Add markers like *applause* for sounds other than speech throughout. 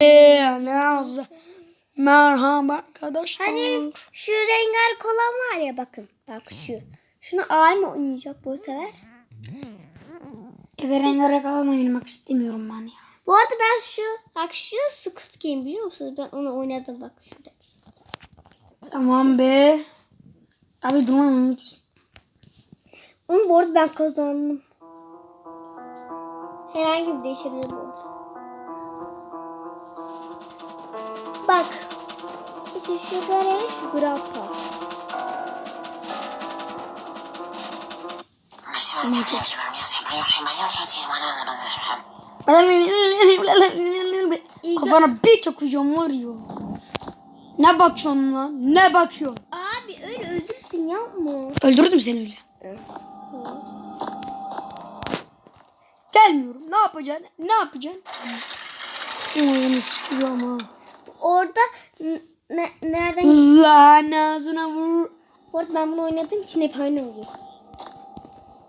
Naz. Merhaba arkadaşlar. Hani şu rengar kolan var ya bakın. Bak şu. Şunu ağır mı oynayacak bu sefer? Eve rengarenk alan oynamak istemiyorum ben ya. Bu arada ben şu bak şu Squid Game biliyor musunuz? Ben onu oynadım bak şurada. Tamam be. Abi durma oynatıyorsun. Onu bu arada ben kazandım. Herhangi bir değişebilir bu Bak. İşte şu görev grandpa. Kafana bir çakacağım var ya. Ne bakıyorsun lan? Ne bakıyorsun? Abi öyle öldürsün yapma. Öldürdüm seni öyle. Evet. Gelmiyorum. Ne yapacaksın? Ne yapacaksın? Oyunu sıkıyorum ha. Orada ne, nereden Lan ağzına vur. Bu arada ben bunu oynadığım için hep aynı oluyor.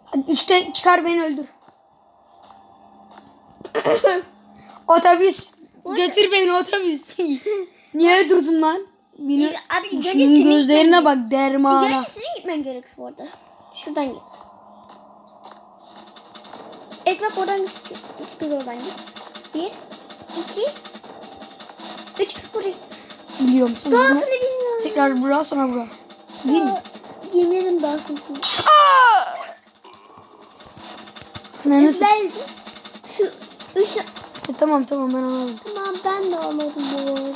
Hadi üste çıkar beni öldür. *coughs* otobüs. Götür beni otobüs. *laughs* Niye durdun lan? Beni, Abi, Şunun gözlerine bak dermana. Gerçi senin gitmen gerekiyor bu arada. Şuradan git. Evet bak oradan git. Oradan git. Bir, iki, üç buraya git. Biliyorum. Sonra Doğasını bilmiyorum. tekrar bura sonra bura. Değil mi? Yemin ederim doğasını bilmiyorum. Nasıl? Ben şu üç... E, tamam tamam ben anladım. Tamam ben de almadım bu arada.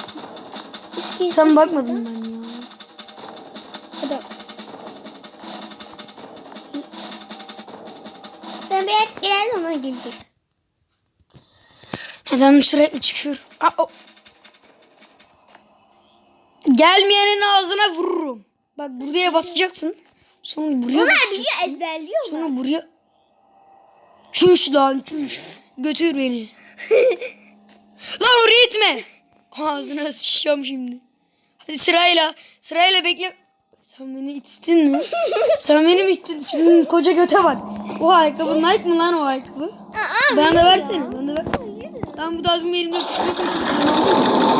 Üç. Sen bakmadın ben ya. Hadi. Sen bir aç gel ona gelecek. Neden sürekli çıkıyor? Aa, o. Gelmeyenin ağzına vururum. Bak buraya basacaksın. Sonra buraya Bunlar basacaksın. biliyor ezberliyor? Sonra buraya... Çüş lan çüş. Götür beni. *laughs* lan oraya itme. Ağzına sıçacağım şimdi. Hadi sırayla. Sırayla bekle. Sen beni ittin mi? *laughs* Sen beni mi ittin? Şunun koca göte bak. O ayakkabı Nike mı lan o ayakkabı? Aa, Bana da versene. Bana da ver. Ben bu da tutmaya Hayır ya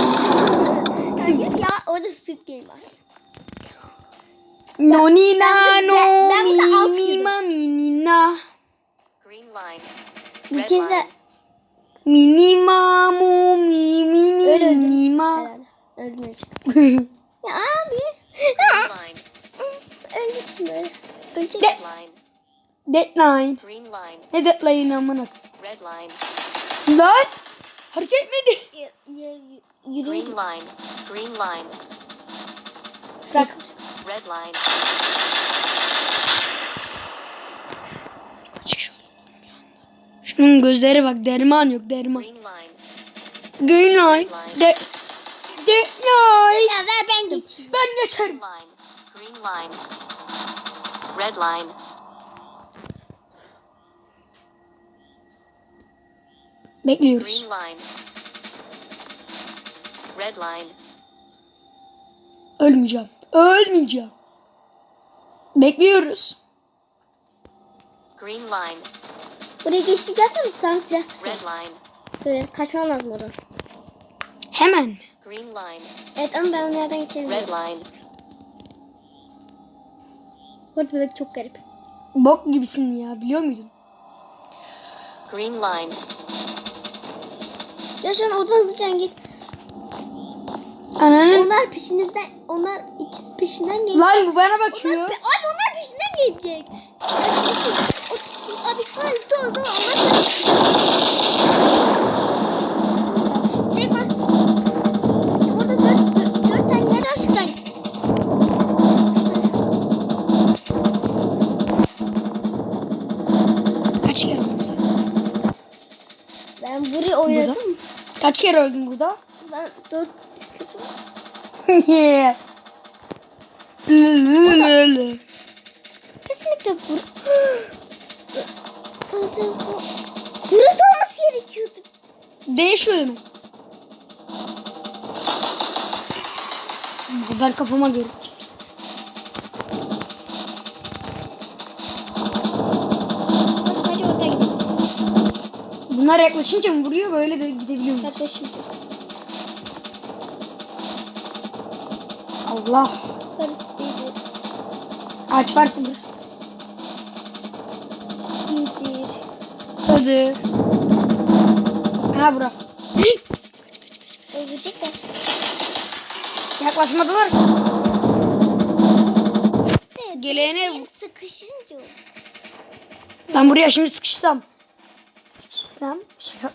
orada Squid Game var. No ni na no mi mi ma mi na. Green line. Bir Red kez line. de Mi ni ma mu mi mi mi ma. Öldürmeyecek. Ya abi. Line. Öleceksin böyle. Öleceksin. De- Line. Deadline. Green line. Ne deadline amına? Red line. Lan! Hareket etmedi. Green line. Green line. Bak. Red line. Şunun gözleri bak derman yok derman. Green line. Green line. De Deadline. Ya ver ben geçeyim. Ben geçerim. Line. Green line. Red line. Bekliyoruz. Green line. Red line. Ölmeyeceğim. Ölmeyeceğim. Bekliyoruz. Green line. Buraya geçtikten sonra sana silah sıkıyor. Red line. Böyle kaçman lazım oradan. Hemen mi? Green line. Evet ama ben onu yerden geçerim. Red line. Bu arada bebek çok garip. Bok gibisin ya biliyor muydun? Green line. Ya şu an oradan hızlıca git. Ananın. Onlar peşinizden, onlar ikisi peşinden gelecek. Lan bu bana Onlar, bakıyor. pe- abi onlar peşinden gelecek. Abi hızlı o zaman onlar Tek var. Orada dört, dört, dört tane yer. Kaç kere öldün sen? Ben oynadım. Kaç kere öldün burada? Ben dört. Kesinlikle bur. Burası olması gerekiyordu. Değişiyor demek. Ben kafama gidelim. Bunlar yaklaşınca mı vuruyor böyle de gidebiliyor muyuz? Yaklaşınca. Allah. Karısı dedi. Ağaç varsa burası. İyidir. Hadi. Ha bura. Öldürecekler. Yaklaşmadılar. Bir sıkışınca. ben buraya şimdi sıkışsam. Sıkışsam. Şaka.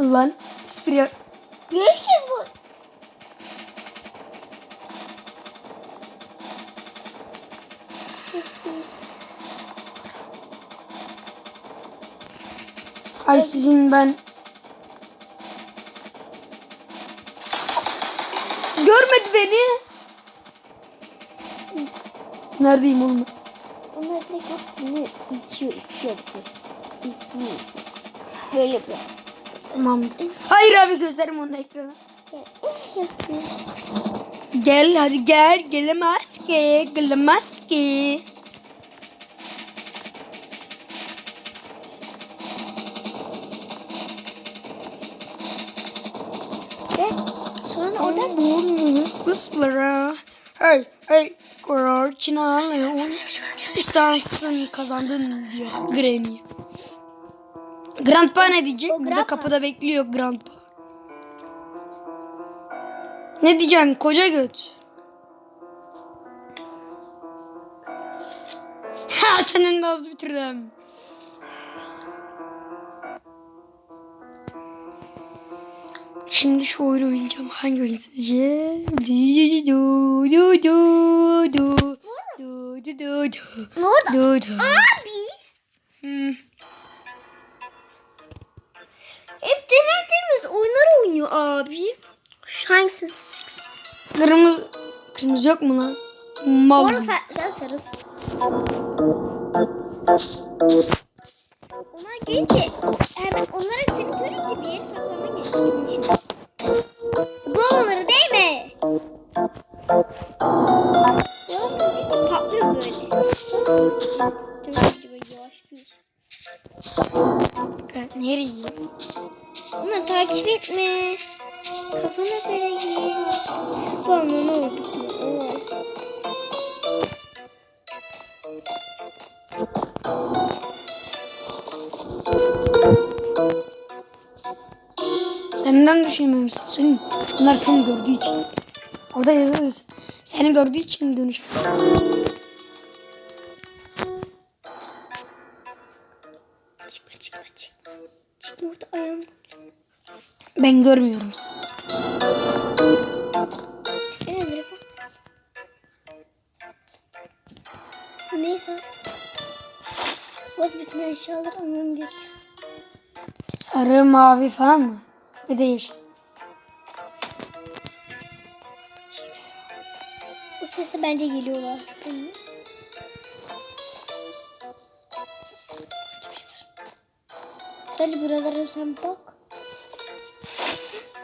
Lan. Espri kez bu. Ay sizin ben. Görmedi beni. Neredeyim oğlum? Onlar direkt aslında içiyor, içiyor. Böyle yapıyor. Tamamdır. Hayır abi gösterim onu ekrana. Gel hadi gel. Gelemez ki. Gelemez ki. Mısır'a. Hey hey. Korçinalı. Lisansın kazandın diyor Granny. Grandpa ne diyecek? O Burada kapıda bekliyor Grandpa. Ne diyeceksin koca göt? Ha *laughs* senin az bitirdim. Şimdi şu oyunu oynayacağım. Hangi oyun sizce? Du du du du du du du du du du. Abi. Hmm. Hep denediğimiz oyunlar oynuyor abi. Şu hangisi? Kırmızı kırmızı yok mu lan? Mal. Orada sen, sen sarısın. Onlar gelince hemen onlara seni görünce bir yere saklama geçiyor. Senden düşünmemişsin. Senin, bunlar seni gördüğü için. Orada yazıyor. Seni gördüğü için dönüş. Çıkma çıkma çıkma. Çıkma orada ayağım. Ben görmüyorum seni. Neyse artık. Bak bütün eşyalar almam gerekiyor. Sarı, mavi falan mı? Bir de yeşil. Bu sesi bence geliyorlar. Benim. Bence buralara sen bak.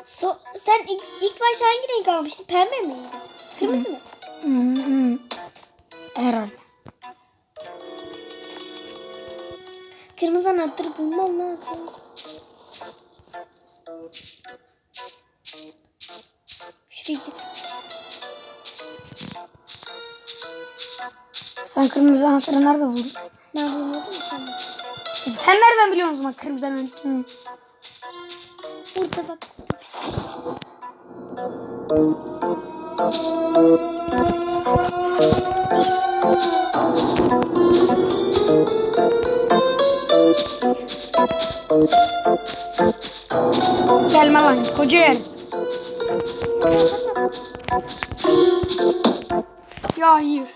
So, sen ilk, ilk başta hangi renk almıştın? Pembe miydi? Kırmızı mı? Herhalde. Kırmızı anahtarı bulmam lazım. Şuraya git. Sen kırmızı anahtarı nerede buldun? Ben bulmadım ki ama. Sen nereden biliyorsun o zaman kırmızı anahtarı? Burada bak. Burada. Gelme lan koca yer. Ya hayır.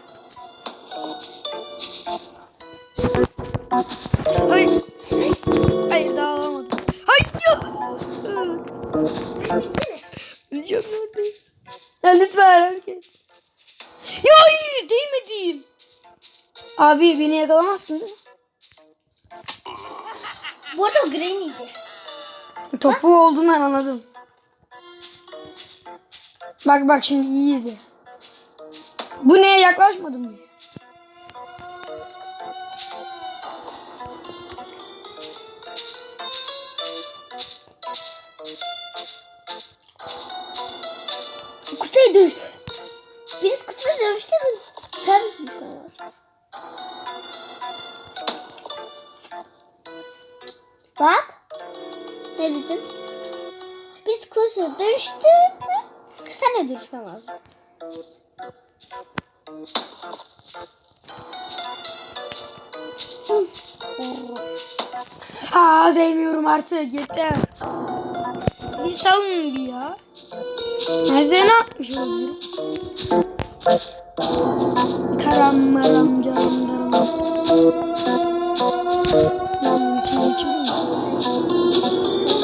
Hayır. Hayır daha alamadım. Hayır. Öleceğim nerede? Ya lütfen hareket. Ya hayır değmedim. Abi beni yakalamazsın değil mi? Bu arada Granny'di. Topu olduğundan anladım. Bak bak şimdi iyi izle. Bu neye yaklaşmadım diye. Kutuya düş. Birisi kutuda dönüştü mü? Ne? Biz kutuda dönüştü mü? Sen de düşman lazım. Aa değmiyorum artık yeter. Bir salın bir ya. Ben size ne yapmış olabilirim? Karam maram caram daram. Ben içine içiyorum.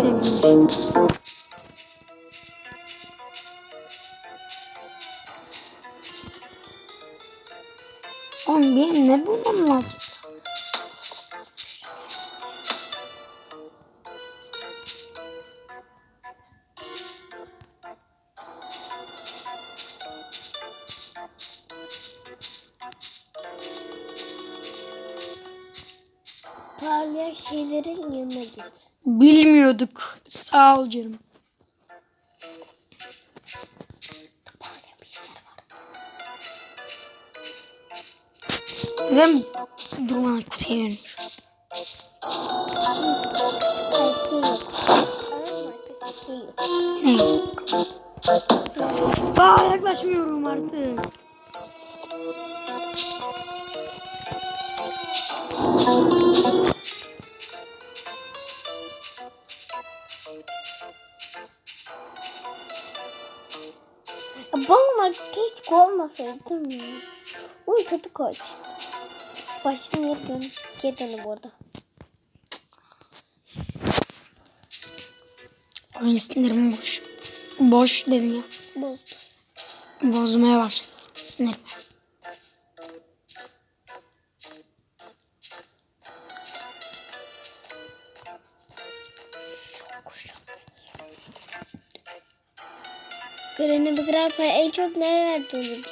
Sevmiş. Oğlum benim ne bulmam lazım? Bilmiyorduk. Sağ ol canım. Neden durmadan kutuya dönmüş? Ne? Aa yaklaşmıyorum artık. Ya balonlar keşke olmasaydı mi? Oyun tadı kaç. Başını geri dön. Geri dön bu arada. Oyun sinirimi boş. Boş dedim ya. Bozdu. Bozmaya başladı. Sinirimi. Grandpa en çok nerelerde olur?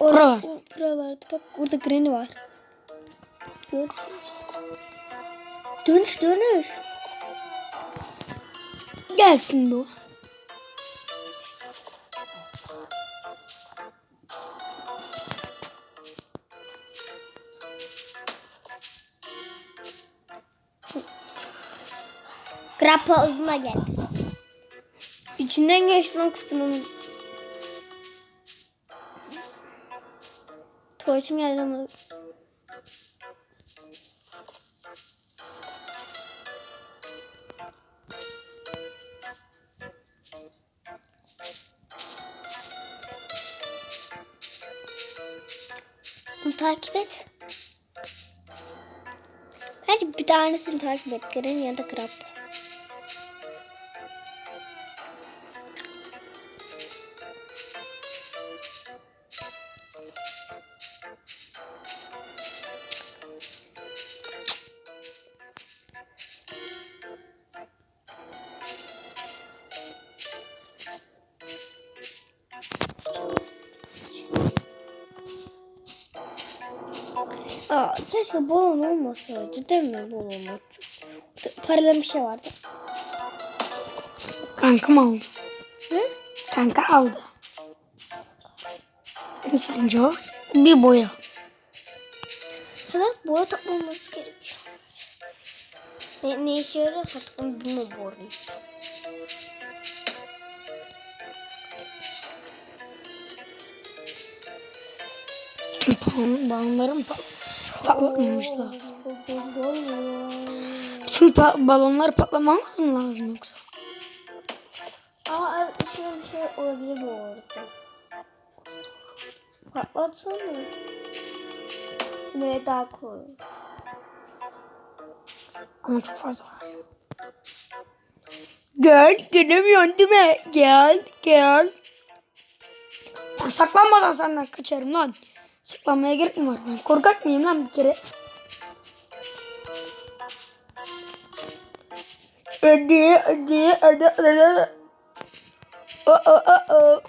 Buralar. o- Buralarda. Bak burada Granny var. Görürsünüz. Dönüş dönüş. Gelsin bu. Grandpa uzuna geldi. İçinden geçti lan kutunun. Tuvaletim geldi ama. Bunu takip et. Bence bir tanesini takip et. Gren ya da Grandpa. Keşke balon olmasaydı değil mi balon? Paralel bir şey vardı. Kankam aldı. Hı? Kanka aldı. Sence o? Bir boya. Evet boya toplanması gerekiyor. Ne, ne işe yarıyorsa onu bilmiyorum bu arada. Tüm balon, balonların pa patlatmamış lazım. Bütün pa- balonlar patlamamız mı lazım yoksa? Aa içine bir şey olabilir bu arada. Patlatsana. Ve daha kolay. Ama çok fazla var. Gel gelemiyorsun değil mi? Gel gel. Saklanmadan senden kaçarım lan. Saklanmaya gerek mi var? Ben korkak mıyım lan bir kere? Hadi hadi hadi hadi. O o o o.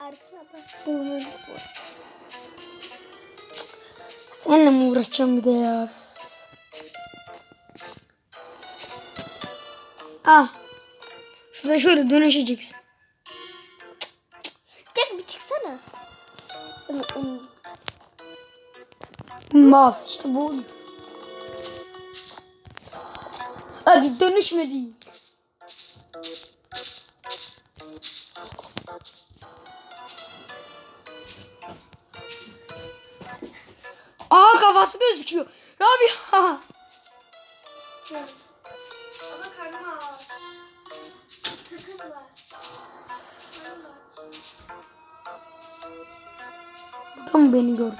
Arkada bulunur bu. Seninle mi uğraşacağım bir de ya? Ah. Şurada şöyle dönüşeceksin. Tek bir çıksana. Mal işte bu. Hadi dönüşmedi. Aa kafası gözüküyor. Rabia. Mı beni gördü?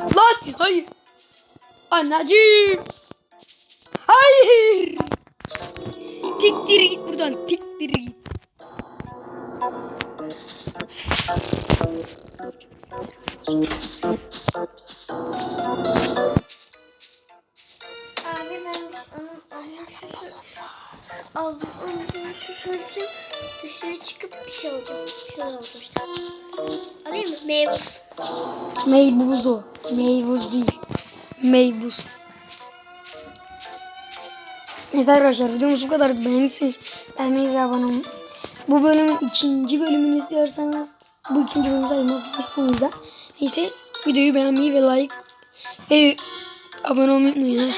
Lan hayır. Anneciğim. Hayır. Tiktir git buradan. Tiktir git. Aldım. Onu şu söyleyeceğim. Dışarı çıkıp bir şey alacağım. Bir şeyler alacağım işte. Alayım mı? Meyvuz. Meybuz o. Meybuz değil. Meybuz. Neyse arkadaşlar videomuz bu kadar. Beğendiyseniz beğenmeyi ve abone olmayı. Bu bölümün ikinci bölümünü istiyorsanız bu ikinci bölümü sayılmaz istemizden. Neyse videoyu beğenmeyi ve like ve abone olmayı unutmayın.